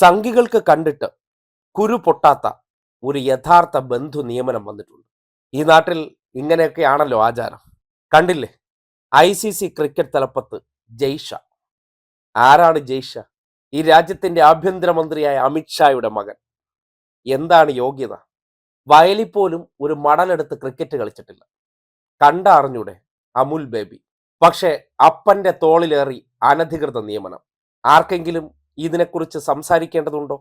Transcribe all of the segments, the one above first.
സംഘികൾക്ക് കണ്ടിട്ട് കുരു പൊട്ടാത്ത ഒരു യഥാർത്ഥ ബന്ധു നിയമനം വന്നിട്ടുണ്ട്. ഈ നാട്ടിൽ ഇങ്ങനെയൊക്കെയാണല്ലോ ആചാരം. കണ്ടില്ലേ? ഐ സി സി ക്രിക്കറ്റ് തലപ്പത്ത് ജയ്ഷ. ആരാണ് ജയ്ഷ? ഈ രാജ്യത്തിന്റെ ആഭ്യന്തരമന്ത്രിയായ അമിത്ഷായുടെ മകൻ. എന്താണ് യോഗ്യത? വയലിൽ പോലും ഒരു മടലെടുത്ത് ക്രിക്കറ്റ് കളിച്ചിട്ടില്ല. കണ്ട അറിഞ്ഞൂടെ അമുൽ ബേബി? പക്ഷേ അപ്പന്റെ തോളിലേറി അനധികൃത നിയമനം. ആർക്കെങ്കിലും ഇതിനെക്കുറിച്ച് സംസാരിക്കേണ്ടതുണ്ടോ?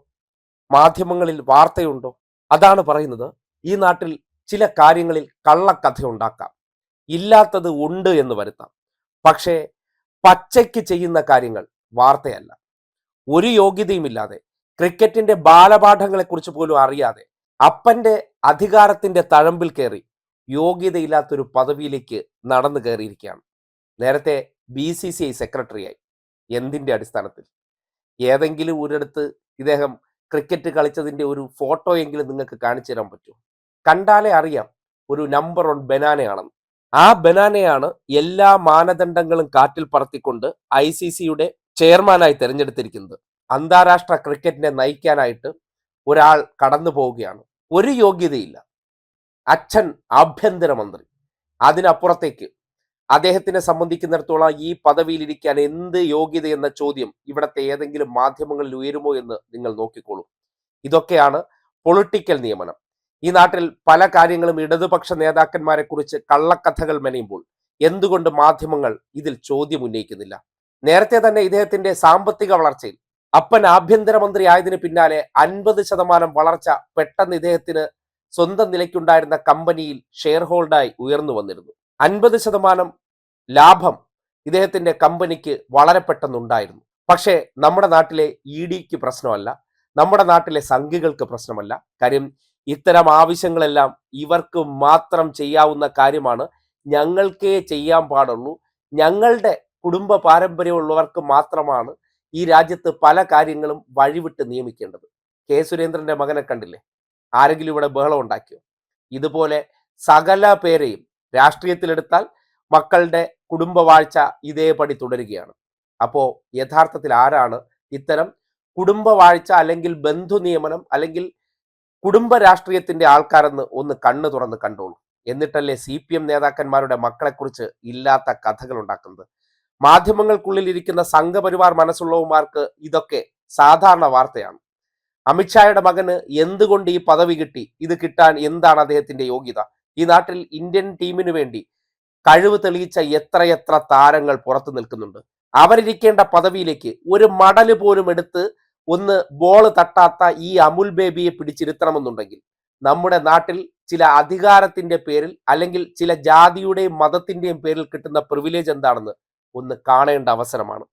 മാധ്യമങ്ങളിൽ വാർത്തയുണ്ടോ? അതാണ് പറയുന്നത്. ഈ നാട്ടിൽ ചില കാര്യങ്ങളിൽ കള്ളക്കഥ ഉണ്ടാക്കാം. ഇല്ലാത്തത് ഉണ്ട് എന്ന് വരുത്താം. പക്ഷേ പച്ചയ്ക്ക് ചെയ്യുന്ന കാര്യങ്ങൾ വാർത്തയല്ല. ഒരു യോഗ്യതയുമില്ലാതെ ക്രിക്കറ്റിന്റെ ബാലപാഠങ്ങളെക്കുറിച്ച് പോലും അറിയാതെ അപ്പന്റെ അധികാരത്തിന്റെ തഴമ്പിൽ കയറി യോഗ്യതയില്ലാത്തൊരു പദവിയിലേക്ക് നടന്നു കയറിയിരിക്കുകയാണ്. നേരത്തെ ബി സി സി ഐ സെക്രട്ടറിയായി. എന്തിന്റെ അടിസ്ഥാനത്തിൽ? ഏതെങ്കിലും ഒരിടത്ത് ഇദ്ദേഹം ക്രിക്കറ്റ് കളിച്ചതിന്റെ ഒരു ഫോട്ടോ എങ്കിലും നിങ്ങൾക്ക് കാണിച്ചു തരാൻ പറ്റുമോ കണ്ടാലേ അറിയാം ഒരു നമ്പർ വൺ ബനാനയാണെന്ന്. ആ ബനാനയാണ് എല്ലാ മാനദണ്ഡങ്ങളും കാറ്റിൽ പറത്തിക്കൊണ്ട് ഐ സി സിയുടെ ചെയർമാനായി തിരഞ്ഞെടുത്തിരിക്കുന്നത്. അന്താരാഷ്ട്ര ക്രിക്കറ്റിനെ നയിക്കാനായിട്ട് ഒരാൾ കടന്നു പോവുകയാണ്. ഒരു യോഗ്യതയില്ല. അച്ഛൻ ആഭ്യന്തരമന്ത്രി. അതിനപ്പുറത്തേക്ക് അദ്ദേഹത്തിനെ സംബന്ധിക്കുന്നിടത്തോളം ഈ പദവിയിലിരിക്കാൻ എന്ത് യോഗ്യത എന്ന ചോദ്യം ഇവിടുത്തെ ഏതെങ്കിലും മാധ്യമങ്ങളിൽ ഉയരുമോ എന്ന് നിങ്ങൾ നോക്കിക്കോളൂ. ഇതൊക്കെയാണ് പൊളിറ്റിക്കൽ നിയമനം. ഈ നാട്ടിൽ പല കാര്യങ്ങളും ഇടതുപക്ഷ നേതാക്കന്മാരെ കുറിച്ച് കള്ളക്കഥകൾ മെനയുമ്പോൾ എന്തുകൊണ്ട് മാധ്യമങ്ങൾ ഇതിൽ ചോദ്യം ഉന്നയിക്കുന്നില്ല? നേരത്തെ തന്നെ ഇദ്ദേഹത്തിന്റെ സാമ്പത്തിക വളർച്ചയിൽ അപ്പൻ ആഭ്യന്തരമന്ത്രി ആയതിനു പിന്നാലെ അൻപത് ശതമാനം വളർച്ച പെട്ടെന്ന് ഇദ്ദേഹത്തിന് സ്വന്തം നിലയ്ക്കുണ്ടായിരുന്ന കമ്പനിയിൽ ഷെയർ ഹോൾഡായി ഉയർന്നു വന്നിരുന്നു. അൻപത് ശതമാനം ലാഭം ഇദ്ദേഹത്തിന്റെ കമ്പനിക്ക് വളരെ പെട്ടെന്നുണ്ടായിരുന്നു. പക്ഷേ നമ്മുടെ നാട്ടിലെ ഇ ഡിക്ക് പ്രശ്നമല്ല. നമ്മുടെ നാട്ടിലെ സംഘികൾക്ക് പ്രശ്നമല്ല. കാര്യം ഇത്തരം ആവശ്യങ്ങളെല്ലാം ഇവർക്ക് മാത്രം ചെയ്യാവുന്ന കാര്യമാണ്. ഞങ്ങൾക്കേ ചെയ്യാൻ പാടുള്ളൂ. ഞങ്ങളുടെ കുടുംബ പാരമ്പര്യമുള്ളവർക്ക് മാത്രമാണ് ഈ രാജ്യത്ത് പല കാര്യങ്ങളും വഴിവിട്ട് നിയമിക്കേണ്ടത്. കെ സുരേന്ദ്രന്റെ മകനെ കണ്ടില്ലേ? ആരെങ്കിലും ഇവിടെ ബഹളം ഉണ്ടാക്കിയോ? ഇതുപോലെ സകല പേരെയും രാഷ്ട്രീയത്തിലെടുത്താൽ മക്കളുടെ കുടുംബവാഴ്ച ഇതേപടി തുടരുകയാണ്. അപ്പോ യഥാർത്ഥത്തിൽ ആരാണ് ഇത്തരം കുടുംബവാഴ്ച അല്ലെങ്കിൽ ബന്ധു നിയമനം അല്ലെങ്കിൽ കുടുംബ രാഷ്ട്രീയത്തിന്റെ ആൾക്കാരെന്ന് ഒന്ന് കണ്ണു തുറന്ന് കണ്ടോളൂ. എന്നിട്ടല്ലേ സി പി എം നേതാക്കന്മാരുടെ മക്കളെക്കുറിച്ച് ഇല്ലാത്ത കഥകൾ ഉണ്ടാക്കുന്നത്. മാധ്യമങ്ങൾക്കുള്ളിൽ ഇരിക്കുന്ന സംഘപരിവാർ മനസ്സുള്ളവന്മാർക്ക് ഇതൊക്കെ സാധാരണ വാർത്തയാണ്. അമിത്ഷായുടെ മകന് എന്തുകൊണ്ട് ഈ പദവി കിട്ടി? ഇത് കിട്ടാൻ എന്താണ് അദ്ദേഹത്തിന്റെ യോഗ്യത? ഈ നാട്ടിൽ ഇന്ത്യൻ ടീമിന് വേണ്ടി കഴിവ് തെളിയിച്ച എത്രയെത്ര താരങ്ങൾ പുറത്തു നിൽക്കുന്നുണ്ട്. അവരിരിക്കേണ്ട പദവിയിലേക്ക് ഒരു മടൽ പോലും എടുത്ത് ഒന്ന് ബോൾ തട്ടാത്ത ഈ അമുൽ ബേബിയെ പിടിച്ചിരുത്തണമെന്നുണ്ടെങ്കിൽ നമ്മുടെ നാട്ടിൽ ചില അധികാരത്തിന്റെ പേരിൽ അല്ലെങ്കിൽ ചില ജാതിയുടെയും മതത്തിന്റെയും പേരിൽ കിട്ടുന്ന പ്രിവിലേജ് എന്താണെന്ന് ഒന്ന് കാണേണ്ട അവസരമാണ്.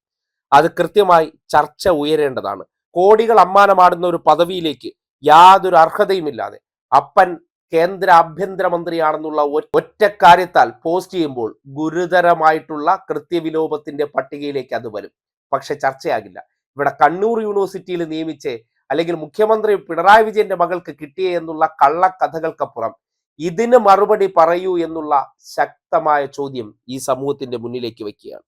അത് കൃത്യമായി ചർച്ച ഉയരേണ്ടതാണ്. കോടികൾ അമ്മാനമാടുന്ന ഒരു പദവിയിലേക്ക് യാതൊരു അർഹതയുമില്ലാതെ അപ്പൻ കേന്ദ്ര ആഭ്യന്തരമന്ത്രിയാണെന്നുള്ള ഒറ്റ കാര്യത്താൽ പോസ്റ്റ് ചെയ്യുമ്പോൾ ഗുരുതരമായിട്ടുള്ള കൃത്യവിലോപത്തിന്റെ പട്ടികയിലേക്ക് അത് വരും. പക്ഷെ ചർച്ചയാകില്ല. ഇവിടെ കണ്ണൂർ യൂണിവേഴ്സിറ്റിയിൽ നിയമിച്ച് അല്ലെങ്കിൽ മുഖ്യമന്ത്രി പിണറായി വിജയന്റെ മകൾക്ക് കിട്ടിയേ എന്നുള്ള കള്ളക്കഥകൾക്കപ്പുറം ഇതിന് മറുപടി പറയൂ എന്നുള്ള ശക്തമായ ചോദ്യം ഈ സമൂഹത്തിന്റെ മുന്നിലേക്ക് വയ്ക്കുകയാണ്.